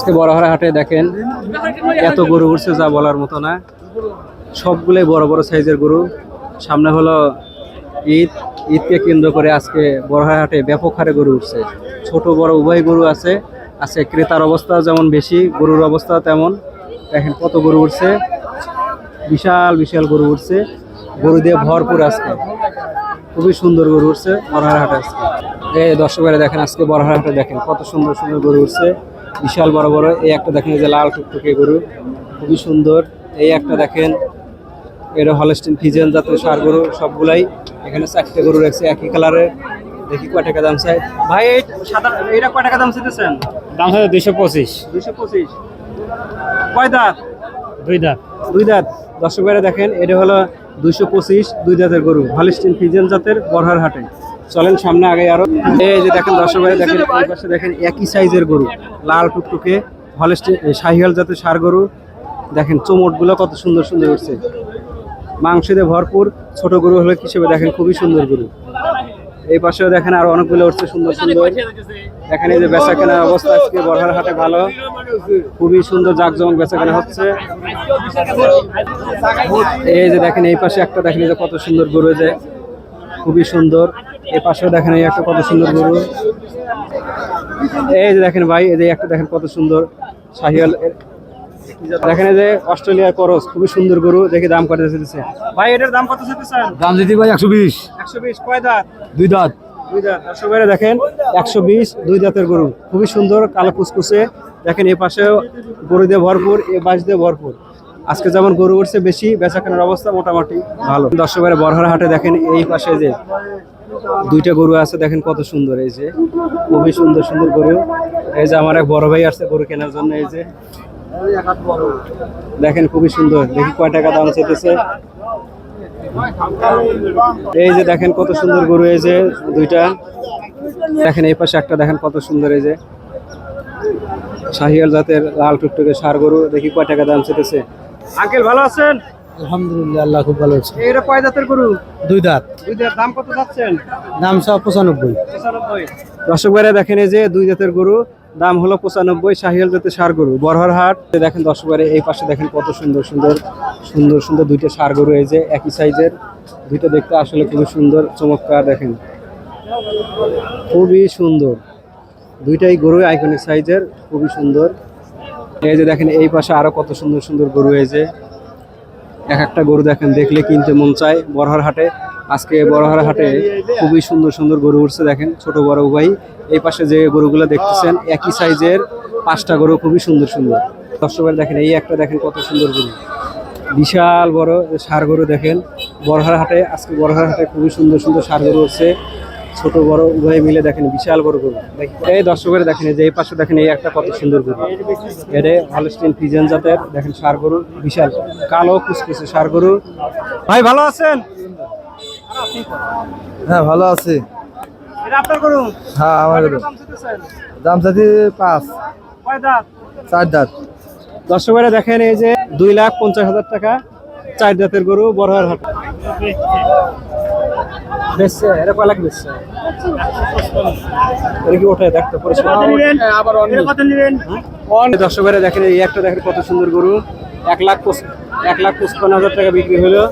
আজকে বড়হারা হাটে দেখেন, এত গরু উঠছে যা বলার মতো না। সবগুলোই বড় বড় সাইজের গরু। সামনে হলো ঈদ। ঈদকে কেন্দ্র করে আজকে বড়হারা হাটে ব্যাপক হারে গরু উঠছে ছোট, বড় উভয় গরু আছে। আজকে ক্রেতার অবস্থা যেমন বেশি, গরুর অবস্থা তেমন। দেখেন কত গরু উঠছে বিশাল বিশাল গরু উঠছে গরু দিয়ে ভরপুর আজকে। খুবই সুন্দর গরু উঠছে বড়হার হাটে আজকে। এই দর্শকেরা দেখেন, আজকে বড়হার হাটে দেখেন কত সুন্দর সুন্দর গরু উঠছে বিশাল বড় বড় এই একটা দেখেন এই যে লাল টুকটুকে গরু খুবই সুন্দর। এই একটা দেখেন এটা হলস্টিন ফিজেন জাতের সার গরু সবগুলাই। এখানে চারটে গরু রাখছে একই কালারের দেখি কয় টাকা দাম চাই ভাই এই সাদা এইটা কয় টাকা দাম চাইতেছেন? দাম হচ্ছে দুইশো পঁচিশ। দুইশো পঁচিশ। কয় দাঁত? দুই দাঁত। দুই দাঁত। দর্শক ভাইরা দেখেন এটা হলো দুইশো পঁচিশ দুই দাঁতের গরু হলিস্টিন ফিজেন জাতের বরহার হাটে। চলেন সামনে আগে আরও। এই যে দেখেন দর্শক ভাইরা দেখেন পাশে দেখেন একই সাইজের গরু, লাল টুকটুকে শাহিয়াল জাতের সার গরু। দেখেন চোমটগুলো কত সুন্দর সুন্দর উঠছে মাংস দিয়ে ভরপুর, ছোট গরু হলে হিসেবে দেখেন খুবই সুন্দর গরু। এই পাশেও দেখেন আরও অনেকগুলো উঠছে সুন্দর সুন্দর। দেখেন এই যে বেচা কেনার অবস্থা, আজকে বরহার হাটে ভালো। খুবই সুন্দর জাকজমক বেচা কেনা হচ্ছে। এই যে দেখেন এই পাশে একটা দেখেন যে কত সুন্দর গরু যে খুবই সুন্দর। এই পাশেও দেখেন এই একটা কত সুন্দর গরু। এই যে দেখেন ভাই এই যে একটা দেখেন কত সুন্দর। শাহিয়াল দেখেন এই যে অস্ট্রেলিয়ার করস খুবই সুন্দর গরু দেখে দাম কত চাইতেছে? ভাই এটার দাম কত চাইতেছেন? দাম দিতে ভাই একশো বিশ। একশো বিশ কয় দাঁত? দুই দাঁত। দুই দাঁত। দর্শক ভাইরা দেখেন একশো বিশ দুই দাঁতের গরু খুবই সুন্দর কালো কুচকুচে দেখেন এই পাশেও গরু দিয়ে ভরপুর এ বাস দিয়ে ভরপুর। আজকে যেমন গরু উঠছে বেশি বেচা কেনার অবস্থা মোটামুটি ভালো। দর্শক ভাইরা বড়হার হাটে দেখেন এই পাশে যে দুইটা গরু আছে, দেখেন কত সুন্দর, এই যে খুবই সুন্দর সুন্দর গরু। এই যে আমার এক বড় ভাই আসছে গরু কেনার জন্য, এই যে। দেখেন খুবই সুন্দর, দেখি কয় টাকা দাম চাইতেছে। এই যে দেখেন কত সুন্দর গরু, এই যে দুইটা। দেখেন এই পাশে একটা, দেখেন কত সুন্দর, এই যে। শাহিয়াল জাতের লাল টুকটুকে সার গরু, দেখি কয় টাকা দাম চেতেছে আঙ্কেল, ভালো আছেন? আলহামদুলিল্লাহ আল্লাহ খুব ভালো আছে। এইটা কয় জাতের গরু? দুই দাঁত। দুইটার দাম কত যাচ্ছেন? দাম সব পঁচানব্বই। দর্শক ভাইরা দেখেন এই যে দুই জাতের গরু দাম হলো পঁচানব্বই শাহিয়াল জাতের সার গরু। বরহর হাট দেখেন দর্শক ভাইরা এই পাশে দেখেন কত সুন্দর সুন্দর সুন্দর সুন্দর দুইটা সার গরু এই যে একই সাইজের। দুইটা দেখতে আসলে খুবই সুন্দর চমৎকার দেখেন। খুবই সুন্দর। দুইটাই গরু আইকনিক সাইজের খুবই সুন্দর। এই যে দেখেন এই পাশে আরও কত সুন্দর সুন্দর গরু এই যে এক একটা গরু দেখেন, দেখলে কিনতে মন চায়। বড়হার হাটে, আজকে বড়হার হাটে খুবই সুন্দর সুন্দর গরু উঠছে দেখেন, ছোট বড় উভয় এই পাশে যে গরুগুলো দেখতেছেন, একই সাইজের পাঁচটা গরু খুবই সুন্দর সুন্দর। দর্শকের দেখেন, এই একটা দেখেন কত সুন্দর গরু। বিশাল বড় সার গরু দেখেন। বড়হার হাটে, আজকে বড়হার হাটে খুবই সুন্দর সুন্দর সার গরু উঠছে। ছোট বড় উভয় মিলে দেখেন বিশাল বড় গরু। এই দর্শকের দেখেন যে এই পাশে দেখেন এই একটা কত সুন্দর গরু। এটা হলস্টিন ফিজেন জাতের দেখেন সার গরু বিশাল। কালো কুচকুচে সার গরু। ভাই ভালো আছেন? হ্যাঁ ভালো আছে। গরু? হ্যাঁ আমার দাম চাচ্ছি পাঁচ। চার দাঁত। দর্শকেরা দেখেন এই যে দুই লাখ পঞ্চাশ হাজার টাকা চার জাতের গরু বড়হার হাট। বেচছে এটা কয় লাখ বেচছে? এটা কি ওঠে দেখতে পরিষ্কার আবার দর্শকেরা দেখেন এই একটা দেখেন কত সুন্দর গরু। এক লাখ এক লাখ পঁচপান্ন হাজার টাকা বিক্রি হলো।